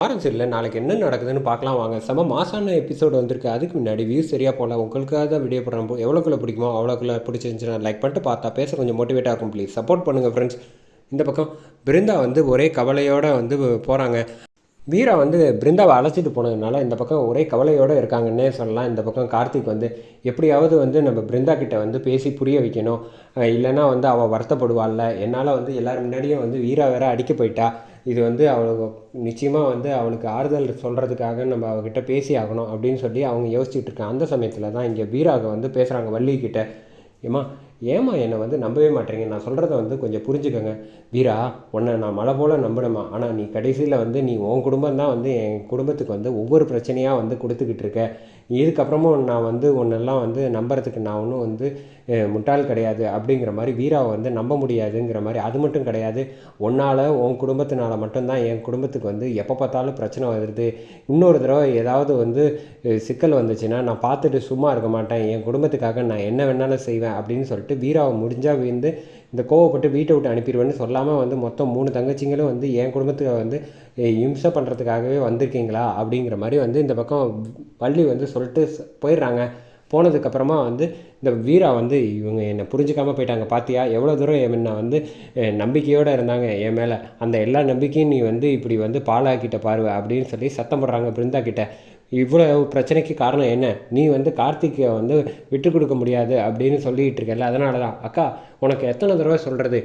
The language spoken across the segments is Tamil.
வாரம் சரியில்லை நாளைக்கு என்ன நடக்குதுன்னு பார்க்கலாம் வாங்க. செம மாசான எபிசோடு வந்திருக்கு. அதுக்கு முன்னாடி வியூஸ் சரியாக போகல. உங்களுக்காக தான் வீடியோ போடுறோம் எவ்வளோக்குள்ள பிடிக்குமோ அவ்வளோக்குள்ள பிடிச்சிருந்துச்சுன்னா லைக் பண்ணிட்டு பார்த்தா பேச கொஞ்சம் மோட்டிவேட்டாக இருக்கும் ப்ளீஸ் சப்போர்ட் பண்ணுங்கள் ஃப்ரெண்ட்ஸ் இந்த பக்கம் பிருந்தா வந்து ஒரே கவலையோடு வந்து போகிறாங்க வீரா வந்து பிருந்தாவை அழைச்சிட்டு போனதுனால இந்த பக்கம் ஒரே கவலையோடு இருக்காங்கன்னே சொல்லலாம். இந்த பக்கம் கார்த்திக் வந்து எப்படியாவது வந்து நம்ம பிருந்தா கிட்ட வந்து பேசி புரிய வைக்கணும். இல்லைன்னா வந்து அவள் வருத்தப்படுவாள்ல. என்னால் வந்து எல்லோரும் முன்னாடியும் வந்து வீரா வேற அடிக்க போயிட்டா. இது வந்து அவளுக்கு நிச்சயமாக வந்து அவளுக்கு ஆறுதல் சொல்கிறதுக்காக நம்ம அவகிட்ட பேசி ஆகணும் அப்படின்னு சொல்லி அவங்க யோசிச்சுட்டு இருக்காங்க. அந்த சமயத்தில் தான் இங்கே வீராவை வந்து பேசுகிறாங்க வள்ளி கிட்ட ஏம்மா ஏம்மா என்னை வந்து நம்பவே மாட்டேங்க நான் சொல்கிறத வந்து கொஞ்சம் புரிஞ்சுக்கோங்க. வீரா உன்னை நான் மழை போல் நம்பினேம்மா. ஆனால் நீ கடைசியில் வந்து நீ உன் குடும்பம் தான் வந்து என் குடும்பத்துக்கு வந்து ஒவ்வொரு பிரச்சனையாக வந்து கொடுத்துக்கிட்டு இருக்க. இதுக்கப்புறமும் நான் வந்து உன்னெல்லாம் வந்து நம்புறதுக்கு நான் ஒன்றும் வந்து முட்டாள் கிடையாது. அப்படிங்கிற மாதிரி வீராவை வந்து நம்ப முடியாதுங்கிற மாதிரி அது மட்டும் கிடையாது. உன்னால் உன் குடும்பத்தினால மட்டும்தான் என் குடும்பத்துக்கு வந்து எப்போ பார்த்தாலும் பிரச்சனை வருது. இன்னொரு தடவை ஏதாவது வந்து சிக்கல் வந்துச்சுன்னா நான் பார்த்துட்டு சும்மா இருக்க மாட்டேன். என் குடும்பத்துக்காக நான் என்ன வேணாலும் செய்வேன் அப்படின்னு சொல்லிட்டு வீராவை முடிஞ்சால் வந்து இந்த கோவப்பட்டு வீட்டை விட்டு அனுப்பிடுவேன்னு சொல்லாமல் வந்து மொத்தம் மூணு தங்கச்சிங்களும் வந்து என் குடும்பத்துக்கு வந்து இம்சை பண்ணுறதுக்காகவே வந்திருக்கீங்களா? அப்படிங்கிற மாதிரி வந்து இந்த பக்கம் பள்ளி வந்து சொல்லிட்டு போயிடுறாங்க. போனதுக்கப்புறமா வந்து இந்த வீரா வந்து இவங்க என்னை புரிஞ்சுக்காமல் போயிட்டாங்க பார்த்தியா எவ்வளோ தூரம் என்னை வந்து நம்பிக்கையோடு இருந்தாங்க என் மேலே. அந்த எல்லா நம்பிக்கையும் நீ வந்து இப்படி வந்து பாலாக்கிட்ட பாருவ அப்படின்னு சொல்லி சத்தம் போடுறாங்க பிருந்தா கிட்ட. இவ்வளோ பிரச்சனைக்கு காரணம் என்ன? நீ வந்து கார்த்திக்கை வந்து விட்டு கொடுக்க முடியாது அப்படின்னு சொல்லிக்கிட்டு இருக்கல அதனால தான் அக்கா உனக்கு எத்தனை தடவை சொல்கிறது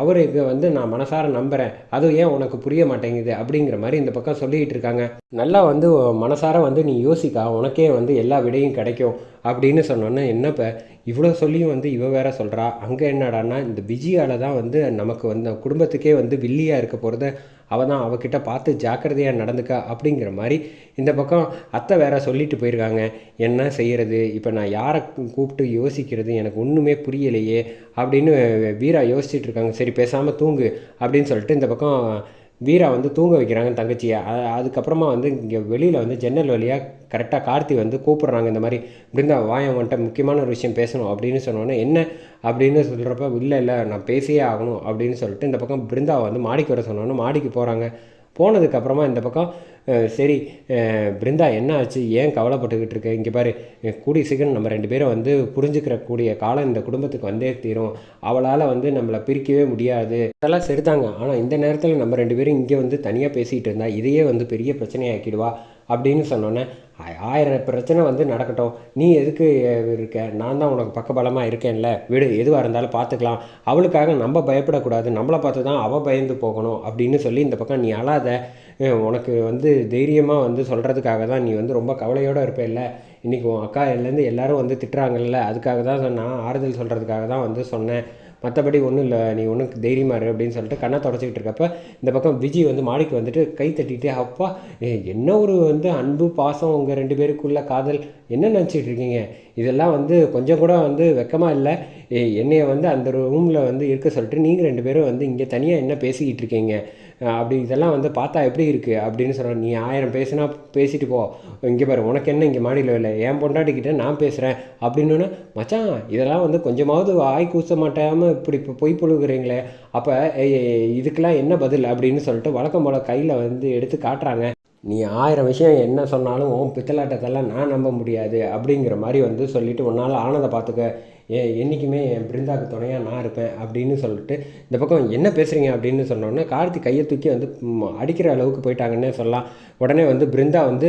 அவருக்கு வந்து நான் மனசார நம்புகிறேன் அது ஏன் உனக்கு புரிய மாட்டேங்குது? அப்படிங்கிற மாதிரி இந்த பக்கம் சொல்லிகிட்டு இருக்காங்க. நல்லா வந்து மனசார வந்து நீ யோசிக்கா உனக்கே வந்து எல்லா விடையும் கிடைக்கும் அப்படின்னு சொன்னோன்னே என்னப்ப இவ்வளோ சொல்லியும் வந்து இவ வேற சொல்கிறா அங்கே என்னடான்னா இந்த பிஜியால் தான் வந்து நமக்கு வந்து குடும்பத்துக்கே வந்து வில்லியாக இருக்க போகிறத அவள் தான் அவகிட்ட பார்த்து ஜாக்கிரதையாக நடந்துக்க அப்படிங்கிற மாதிரி இந்த பக்கம் அத்தை வேற சொல்லிட்டு போயிருக்காங்க. என்ன செய்கிறது இப்போ நான் யாரை கூப்பிட்டு யோசிக்கிறது? எனக்கு ஒன்றுமே புரியலையே. அப்படின்னு வீரா யோசிச்சுட்டு இருக்காங்க. சரி பேசாமல் தூங்கு. அப்படின்னு சொல்லிட்டு இந்த பக்கம் வீரா வந்து தூங்க வைக்கிறாங்க தங்கச்சியை. அதுக்கப்புறமா வந்து இங்கே வெளியில் வந்து ஜன்னல் வழியாக கரெக்டாக கார்த்தி வந்து கூப்பிட்றாங்க இந்த மாதிரி பிருந்தா வாயம் வந்துட்ட முக்கியமான ஒரு விஷயம் பேசணும் அப்படின்னு சொன்னோன்னே என்ன? அப்படின்னு சொல்கிறப்ப இல்லை இல்லை நான் பேசியே ஆகணும் அப்படின்னு சொல்லிட்டு இந்த பக்கம் பிருந்தாவை வந்து மாடிக்கு வர சொன்னோன்னே மாடிக்கு போகிறாங்க போனதுக்கப்புறமா இந்த பக்கம் சரி பிருந்தா என்ன ஆச்சு? ஏன் கவலைப்பட்டுக்கிட்டு இருக்க? இங்கே பாரு கூடி கூடிய சீக்கிரம் நம்ம ரெண்டு பேரும் வந்து புரிஞ்சுக்கிற கூடிய காலம் இந்த குடும்பத்துக்கு வந்தே தீரும். அவளால் வந்து நம்மளை பிரிக்கவே முடியாது. அதெல்லாம் சரிதாங்க. ஆனால் இந்த நேரத்தில் நம்ம ரெண்டு பேரும் இங்கே வந்து தனியாக பேசிகிட்டு இருந்தால் இதையே வந்து பெரிய பிரச்சனையாக்கிடுவா அப்படின்னு சொன்னோன்னே ஆயிரம் பிரச்சனை வந்து நடக்கட்டும். நீ எதுக்கு இருக்க? நான் தான் உனக்கு பக்கபலமாக இருக்கேன்ல. விடு எதுவாக இருந்தாலும் பார்த்துக்கலாம். அவளுக்காக நம்ம பயப்படக்கூடாது. நம்மளை பார்த்து தான் அவள் பயந்து போகணும் அப்படின்னு சொல்லி இந்த பக்கம் நீ அழாத. உனக்கு வந்து தைரியமாக வந்து சொல்கிறதுக்காக தான் நீ வந்து ரொம்ப கவலையோடு இருப்பேல்ல. இன்றைக்கி உன் அக்கா எல்லேருந்து எல்லாரும் வந்து திட்டுறாங்கல்ல. அதுக்காக தான் நான் ஆறுதல் சொல்கிறதுக்காக தான் வந்து சொன்னேன். மற்றபடி ஒன்றும் இல்லை நீ ஒன்றும் தைரியமாக இரு அப்படின்னு சொல்லிட்டு கண்ணை தொடச்சிக்கிட்டு இருக்கப்ப இந்த பக்கம் விஜய் வந்து மாடிக்கு வந்துட்டு கை தட்டிட்டு அப்பா என்ன ஒரு வந்து அன்பு பாசம் உங்கள் ரெண்டு பேருக்குள்ள காதல் என்ன நினச்சிட்டு இருக்கீங்க? இதெல்லாம் வந்து கொஞ்சம் கூட வந்து வெக்கமாக இல்லை. என்னையை வந்து அந்த ரூமில் வந்து இருக்க சொல்லிட்டு நீங்கள் ரெண்டு பேரும் வந்து இங்கே தனியாக என்ன பேசிக்கிட்டு இருக்கீங்க? அப்படி இதெல்லாம் வந்து பார்த்தா எப்படி இருக்குது அப்படின்னு சொல்ற நீ ஆயிரம் பேசினா பேசிட்டு போ. இங்கே பாரு உனக்கு என்ன இங்கே மாடியில் இல்லை என் பொண்டாட்டிக்கிட்ட நான் பேசுகிறேன் அப்படின்னு மச்சான் இதெல்லாம் வந்து கொஞ்சமாவது வாய் கூச மாட்டாமல் இப்படி இப்போ பொய் புழுகுறீங்களே. அப்போ இதுக்கெல்லாம் என்ன பதில்? அப்படின்னு சொல்லிட்டு வழக்கம் போல் கையில் வந்து எடுத்து காட்டுறாங்க. நீ ஆயிரம் விஷயம் என்ன சொன்னாலும் உன் பித்தலாட்டத்தெல்லாம் நான் நம்ப முடியாது அப்படிங்கிற மாதிரி வந்து சொல்லிவிட்டு உன்னால் ஆனதை பார்த்துக்க. ஏ என்றைக்குமே என் பிருந்தாக்கு துணையாக நான் இருப்பேன் அப்படின்னு சொல்லிட்டு இந்த பக்கம் என்ன பேசுகிறீங்க அப்படின்னு சொன்னோன்னே கார்த்தி கையை தூக்கி வந்து அடிக்கிற அளவுக்கு போயிட்டாங்கன்னே சொல்லலாம். உடனே வந்து பிருந்தா வந்து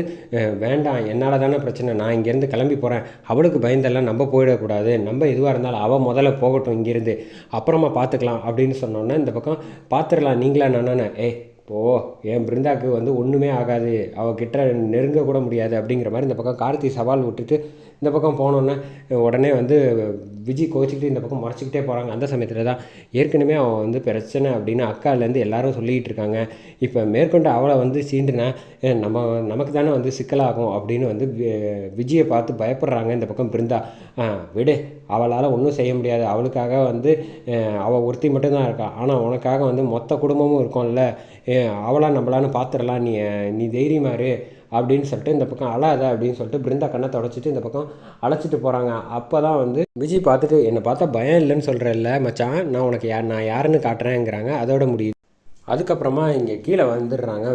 வேண்டாம் என்னால் தானே பிரச்சனை. நான் இங்கேருந்து கிளம்பி போகிறேன் அவளுக்கு பயந்தெல்லாம் நம்ம போயிடக்கூடாது. நம்ம எதுவாக இருந்தாலும் அவள் முதல்ல போகட்டும் இங்கேருந்து. அப்புறமா பார்த்துக்கலாம் அப்படின்னு சொன்னோன்னே இந்த பக்கம் பார்த்துடலாம். நீங்களா நானே ஏ ஓ என் பிருந்தாக்கு வந்து ஒன்றுமே ஆகாது. அவகிட்ட நெருங்க கூட முடியாது அப்படிங்கிற மாதிரி இந்த பக்கம் கார்த்தி சவால் விட்டுட்டு இந்த பக்கம் போனோன்னே உடனே வந்து விஜய் கோச்சிக்கிட்டு இந்த பக்கம் முறைச்சிக்கிட்டே போகிறாங்க அந்த சமயத்தில் தான் ஏற்கனவே அவன் வந்து பிரச்சனை அப்படின்னு அக்காலேருந்து எல்லாரும் சொல்லிக்கிட்டு இருக்காங்க. இப்போ மேற்கொண்டு அவளை வந்து சீண்டுனா நம்ம நமக்கு தானே வந்து சிக்கலாகும் அப்படின்னு வந்து விஜயை பார்த்து பயப்படுறாங்க இந்த பக்கம் பிருந்தா. விடு. அவளால் ஒன்றும் செய்ய முடியாது. அவளுக்காக வந்து அவள் ஒருத்தி மட்டும்தான் இருக்கா. ஆனால் உனக்காக வந்து மொத்த குடும்பமும் இருக்கும்ல. ஏன் அவளா நம்மளான்னு பார்த்துடலாம் நீ நீ தைரியமாரு அப்படின்னு சொல்லிட்டு இந்த பக்கம் அழாத அப்படின்னு சொல்லிட்டு பிருந்தா கண்ணை தொடச்சிட்டு இந்த பக்கம் அழைச்சிட்டு போகிறாங்க அப்போ தான் வந்து விஜய் பார்த்துட்டு என்னை பார்த்தா பயம் இல்லைன்னு சொல்கிறல்ல மச்சான். நான் உனக்கு யார் நான் யாருன்னு காட்டுறேங்கிறாங்க. அதோட முடியுது. அதுக்கப்புறமா இங்கே கீழே வந்துடுறாங்க.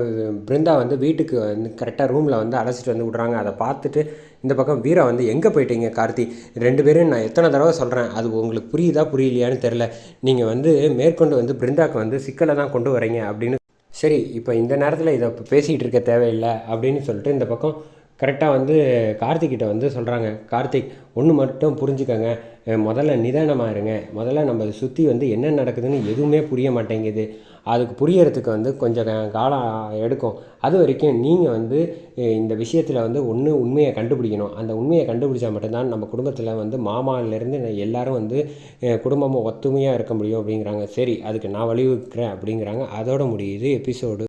பிருந்தா வந்து வீட்டுக்கு வந்து கரெக்டாக ரூமில் வந்து அழைச்சிட்டு வந்து விட்றாங்க. அதை பார்த்துட்டு இந்த பக்கம் வீரா வந்து எங்கே போயிட்டீங்க கார்த்தி? ரெண்டு பேரும் நான் எத்தனை தடவை சொல்கிறேன் அது உங்களுக்கு புரியுதா புரியலையான்னு தெரில நீங்கள் வந்து மேற்கொண்டு வந்து பிருந்தாக்கு வந்து சிக்கலை தான் கொண்டு வரீங்க. அப்படின்னு சரி இப்போ இந்த நேரத்தில் இதை இப்போ பேசிகிட்டு இருக்க தேவையில்லை அப்படின்னு சொல்லிட்டு இந்த பக்கம் கரெக்டாக வந்து கார்த்திக்கிட்ட வந்து சொல்கிறாங்க கார்த்திக் ஒன்று மட்டும் புரிஞ்சுக்கங்க. முதல்ல நிதானமாக இருங்க. முதல்ல நம்ம சுற்றி வந்து என்ன நடக்குதுன்னு எதுவுமே புரிய மாட்டேங்குது. அதுக்கு புரியறதுக்கு வந்து கொஞ்சம் காலம் எடுக்கும். அது வரைக்கும் நீங்கள் வந்து இந்த விஷயத்தில் வந்து ஒன்று உண்மையை கண்டுபிடிக்கணும். அந்த உண்மையை கண்டுபிடிச்சா மட்டும்தான் நம்ம குடும்பத்தில் வந்து மாமாலேருந்து எல்லாரும் வந்து குடும்பமும் குடும்பமாக ஒத்துமையாக இருக்க முடியும் அப்படிங்கிறாங்க. சரி அதுக்கு நான் வழிவகுக்கிறேன் அப்படிங்கிறாங்க. அதோட முடியுது எபிசோடு.